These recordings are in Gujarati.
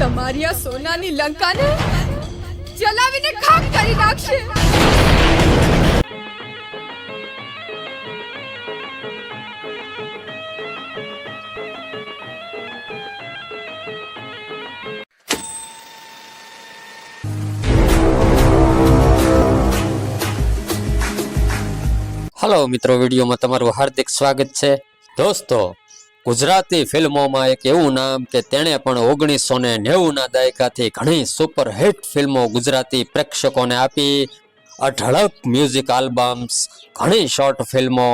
તમારી આ સોનાની લંકાને જલાવીને ખાક કરી નાખશે. હલો મિત્રો, વિડીયોમાં તમારું હાર્દિક સ્વાગત છે. દોસ્તો, ગુજરાતી ફિલ્મોમાં એક એવું નામ કે તેણે પણ ઓગણીસો ને નેવુંના દાયકાથી ઘણી સુપરહિટ ફિલ્મો ગુજરાતી પ્રેક્ષકોને આપી. અઢળક મ્યુઝિક આલ્બમ્સ ઘણી શોર્ટ ફિલ્મો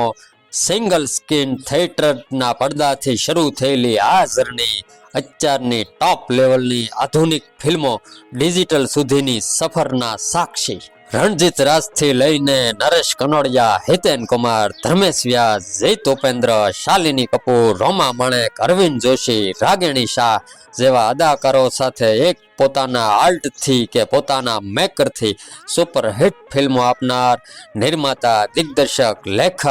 સિંગલ સ્ક્રીન થિયેટરના પડદાથી શરૂ થયેલી આ જર્ની અત્યારની ટોપ લેવલની આધુનિક ફિલ્મો ડિજિટલ સુધીની સફરના સાક્ષી. રણજીત રાજથી લઈને નરેશ કનોડિયા, હિતેન કુમાર, ધર્મેશ વ્યાસ જય ઉપેન્દ્ર, શાલિની કપૂર, રોમા માણેક, અરવિંદ જોશી, રાગિણી શાહ જેવા અદાકારો સાથે એક પોતાના આર્ટથી કે પોતાના મેકરથી સુપર હિટ ફિલ્મો આપનાર નિર્માતા, દિગ્દર્શક, લેખક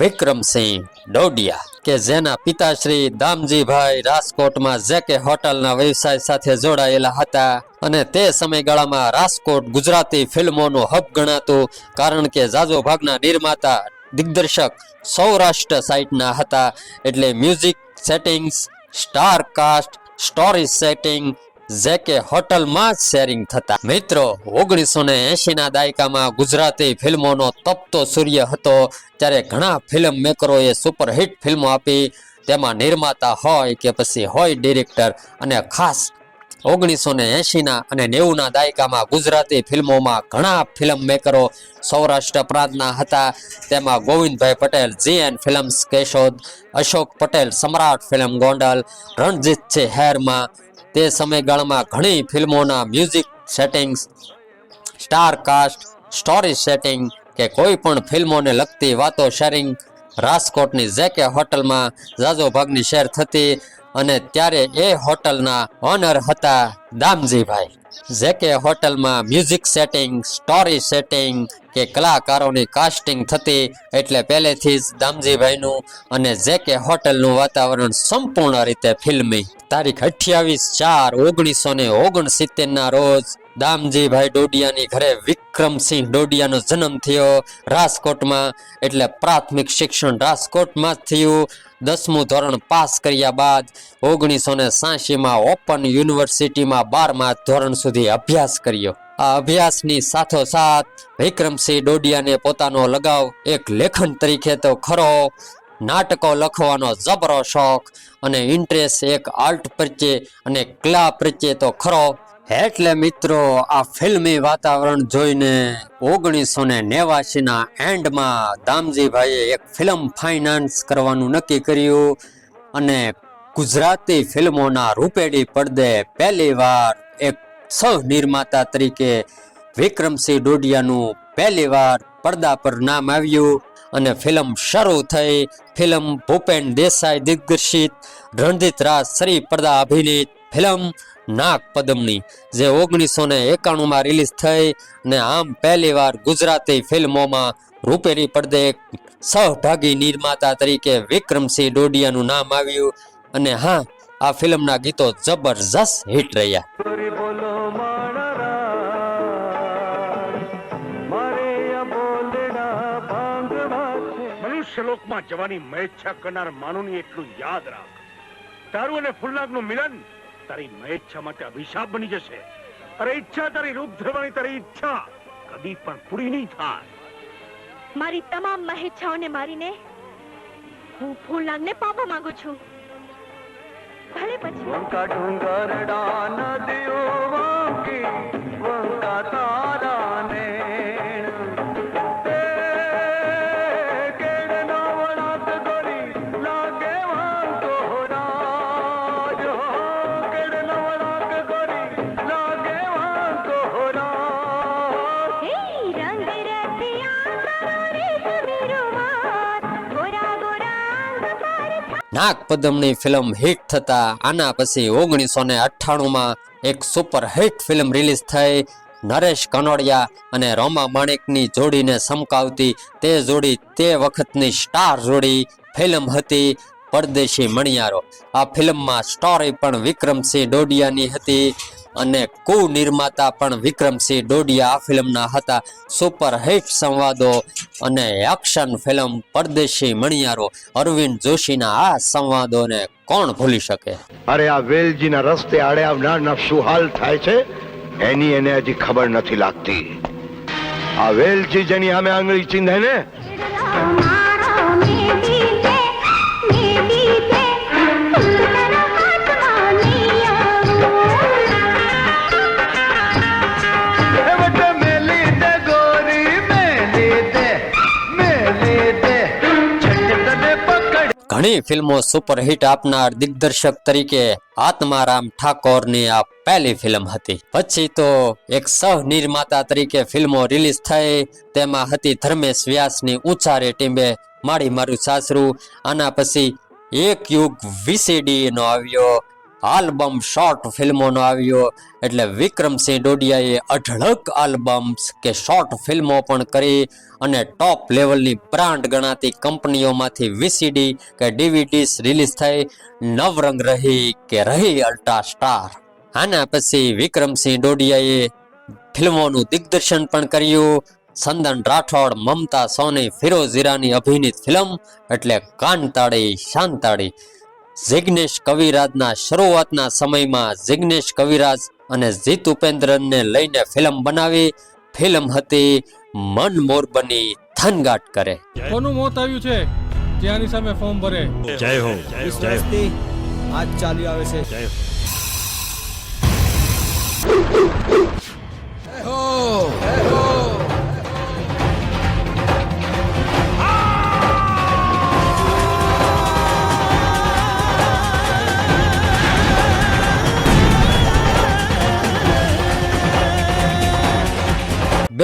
વિક્રમસિંહ ડોડિયા, કે જેના પિતાશ્રી દામજીભાઈ રાજકોટમાં જેકે હોટલના વ્યવસાય સાથે જોડાયેલા હતા અને તે સમયગાળામાં રાજકોટ ગુજરાતી ફિલ્મોનું હબ ગણાતું, કારણ કે જાજો ભાગના નિર્માતા દિગ્દર્શક સૌરાષ્ટ્ર સાઇટના હતા. એટલે music settings, star cast, story setting જેકે હોટલમાં જ શેરિંગ થતા. મિત્રો, ઓગણીસો ને એંશીના દાયકામાં ગુજરાતી ફિલ્મોનો તપતો સૂર્ય હતો, ત્યારે ઘણા ફિલ્મ મેકરોએ સુપરહિટ ફિલ્મો આપી. તેમાં નિર્માતા હોય કે પછી હોય ડિરેક્ટર અને ખાસ ઓગણીસો ને એંશીના અને નેવુંના દાયકામાં ગુજરાતી ફિલ્મોમાં ઘણા ફિલ્મ મેકરો સૌરાષ્ટ્ર પ્રાંતના હતા. તેમાં Govindbhai Patel G N films Keshod, Ashok Patel, Samrat film Gondal Ranjit છે હેરમાં તે સમયગાળામાં ઘણી ફિલ્મોના music settings star cast story setting કે કોઈ પણ ફિલ્મોને લગતી વાતો શેરિંગ રાજકોટની જેકે હોટલમાં ઝાઝો ભાગની શેર થતી અને ત્યારે એ હોટલના ઓનર હતા દામજીભાઈ. જે કે હોટલમાં મ્યુઝિક સેટિંગ સ્ટોરી સેટિંગ કે કલાકારોની કાસ્ટિંગ થતી એટલે પહેલેથી જ દામજીભાઈનું અને જે કે હોટલનું વાતાવરણ સંપૂર્ણ રીતે ફિલ્મી. તારીખ અઠ્યાવીસ ચાર ઓગણીસો ને ઓગણસિત્તેરના રોજ દામજીભાઈ ડોડિયાની ઘરે વિક્રમસિંહ ડોડિયાનો જન્મ થયો રાજકોટમાં. એટલે પ્રાથમિક શિક્ષણ રાજકોટમાં જ થયું. દસમું ધોરણ પાસ કર્યા બાદ ઓગણીસો ને સાહીમાં ઓપન યુનિવર્સિટીમાં બારમા ધોરણ સુધી અભ્યાસ કર્યો. આ અભ્યાસની સાથોસાથ વિક્રમસિંહ ડોડિયાને પોતાનો લગાવ એક લેખન તરીકે તો ખરો, નાટકો લખવાનો જબરો શોખ અને ઇન્ટરેસ્ટ એક આર્ટ પ્રત્યે અને કલા પ્રત્યે તો ખરો એટલે મિત્રો, આ ફિલ્મી વાતાવરણ જોઈને ઓગણીસો ને નેવાસીના એન્ડમાં દામજીભાઈએ એક ફિલ્મ ફાઇનાન્સ કરવાનું નક્કી કર્યું અને ગુજરાતી ફિલ્મોના રૂપેડી પડદે પહેલીવાર એક સહ નિર્માતા તરીકે વિક્રમસિંહ ડોડિયાનું પહેલીવાર પડદા પર નામ આવ્યું અને ફિલ્મ શરૂ થઈ. ફિલ્મ ભૂપેન દેસાઈ દિગ્દર્શિત, રણજીત રાજ શ્રી પડદા અભિનીત ફિલ્મ નાગ પદમની જે ઓગણીસો ને એકાણુંમાં રિલીઝ થઈ ને આમ પહેલીવાર ગુજરાતી ફિલ્મોમાં રૂપેરી પડદે એક સહભાગી નિર્માતા તરીકે વિક્રમસિંહ ડોડિયાનું નામ આવ્યું અને હા આ ફિલ્મના ગીતો જબરજસ્ત હિટ રહ્યા. મનુષ્ય લોકમાં જવાની મહેચ્છા કરનાર માનુની એટલું યાદ રાખ. તારું અને ફુલ્લાકનું મિલન તારી મહેચ્છા માટે અભિશાપ બની જશે. અરે ઈચ્છા તારી રૂપ ધરવાની તારી ઈચ્છા. કદી પણ પૂરી નહીં થાય. મારી તમામ મહેચ્છાઓને મારીને હું ફૂલનાગને પામવા માંગુ છું. ભલે પછી. વંકા ડુંગરડા નદીઓ વાંકી વંકા. નાગપદમની ફિલ્મ હિટ થતા આના પછી ઓગણીસો ને અઠ્ઠાણુંમાં એક સુપર હિટ ફિલ્મ રિલીઝ થઈ. નરેશ કનોડિયા અને રોમા માણેકની જોડીને સમકાવતી તે જોડી તે વખતની સ્ટાર જોડી ફિલ્મ હતી પરદેશી મણિયારો. આ ફિલ્મમાં સ્ટોરી પણ વિક્રમસિંહ ડોડિયાની હતી. અને કુ નિર્માતા પણ વિક્રમસિંહ ડોડિયા આ ફિલ્મના હતા. સુપર હિટ સંવાદો અને એક્શન ફિલ્મ પરદેશી મણિયારો અરવિંદ જોશીના આ સંવાદોને કોણ ભૂલી શકે? અરે આ વેલજીના રસ્તે આડે આવનારના શું હાલ થાય છે? એની એને હજી ખબર નથી લાગતી. આ વેલજી જેની સામે આંગળી ચીંધે ને? ઘણી ફિલ્મો સુપરહિટ આપનાર દિગ્દર્શક તરીકે આત્મારામ ઠાકોરની આ પહેલી ફિલ્મ હતી. પછી તો એક સહ નિર્માતા તરીકે ફિલ્મો રિલીઝ થઈ, તેમાં હતી ધર્મેશ વ્યાસની ઊંચારે ટીમે માડી મારું સાસરું, આના પછી એક યુગ વીસીડી નો આવ્યો આલ્બમ શોર્ટ ફિલ્મોનો આવ્યો. એટલે વિક્રમસિંહ ડોડિયાએ અઢળક આલ્બમ્સ કે શોર્ટ ફિલ્મો પણ કરી અને ટોપ લેવલની બ્રાન્ડ ગણાતી કંપનીઓમાંથી વીસીડી કે ડીવીડીસ રિલીઝ થઈ. નવરંગ રહી કે રહી અલ્ટ્રા સ્ટાર. આના પછી વિક્રમસિંહ ડોડિયાએ ફિલ્મોનું દિગ્દર્શન પણ કર્યું. સંદન રાઠોડ, મમતા સોની, ફિરોઝ ઈરાની અભિનીત ફિલ્મ એટલે કાનતાળી શાંતાળી. જિગ્નેશ કવિરાજના શરૂઆતના સમયમાં જિગ્નેશ કવિરાજ અને જીત ઉપેન્દ્રને લઈને ફિલ્મ બનાવી. ફિલ્મ હતી મન મોરબની થનગાટ કરે. કોનું મોત આવ્યું છે? જેની સામે ફોર્મ ભરે? વિશ્વાસથી આજ ચાલી આવે છે.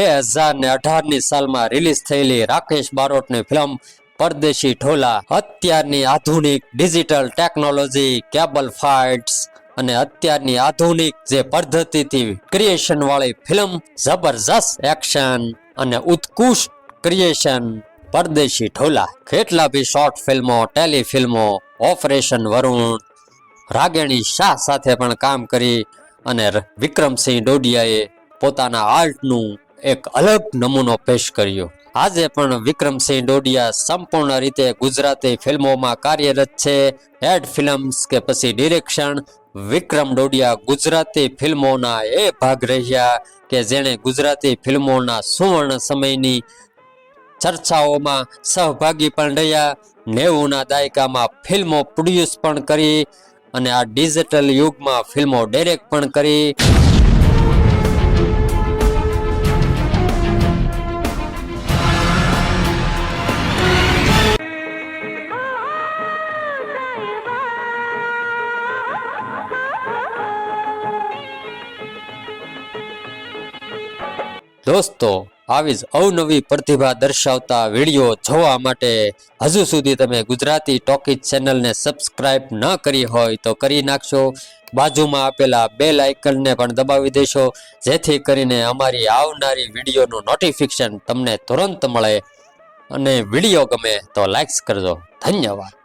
બે હજાર ને અઢારની સાલમાં રિલીઝ થયેલી રાકેશ બારોટની ફિલ્મ પરદેશી ઢોલા. અત્યારની આધુનિક ડિજિટલ ટેકનોલોજી, કેબલ ફાઇટ્સ અને અત્યારની આધુનિક જે પદ્ધતિથી ક્રિએશન વાળી ફિલ્મ, જબરજસ્ત એક્શન અને ઉત્કૃષ્ટ ક્રિએશન પરદેશી ઢોલા. કેટલા બી શોર્ટ ફિલ્મો ટેલિફિલ્મો, ઓપરેશન વરુણ, રાગેણી શાહ સાથે પણ કામ કરી અને વિક્રમસિંહ ડોડિયાએ પોતાના આર્ટનું એક અલગ નમૂનો પેશ કર્યો. આજે પણ વિક્રમસિંહ ડોડિયા સંપૂર્ણ રીતે ગુજરાતી ફિલ્મોમાં કાર્યરત છે. એડ ફિલ્મ્સ કે પછી ડિરેક્શન વિક્રમ ડોડિયા ગુજરાતી ફિલ્મોના એ ભાગ રહ્યા કે જેણે ગુજરાતી ફિલ્મોના સુવર્ણ સમયની ચર્ચાઓમાં સહભાગી પણ રહ્યા. નેવુંના દાયકામાં ફિલ્મો પ્રોડ્યુસ પણ કરી અને આ ડિજિટલ યુગમાં ફિલ્મો ડાયરેક્ટ પણ કરી. દોસ્તો, આવી જ અવનવી પ્રતિભા દર્શાવતા વીડિયો જોવા માટે હજુ સુધી તમે ગુજરાતી ટોકીજ ચેનલને સબસ્ક્રાઇબ ન કરી હોય તો કરી નાખશો. બાજુમાં આપેલા બેલ આઇકનને પણ દબાવી દેશો, જેથી કરીને અમારી આવનારી વિડીયોનું નોટિફિકેશન તમને તુરંત મળે. અને વીડિયો ગમે તો લાઇક્સ કરજો. ધન્યવાદ.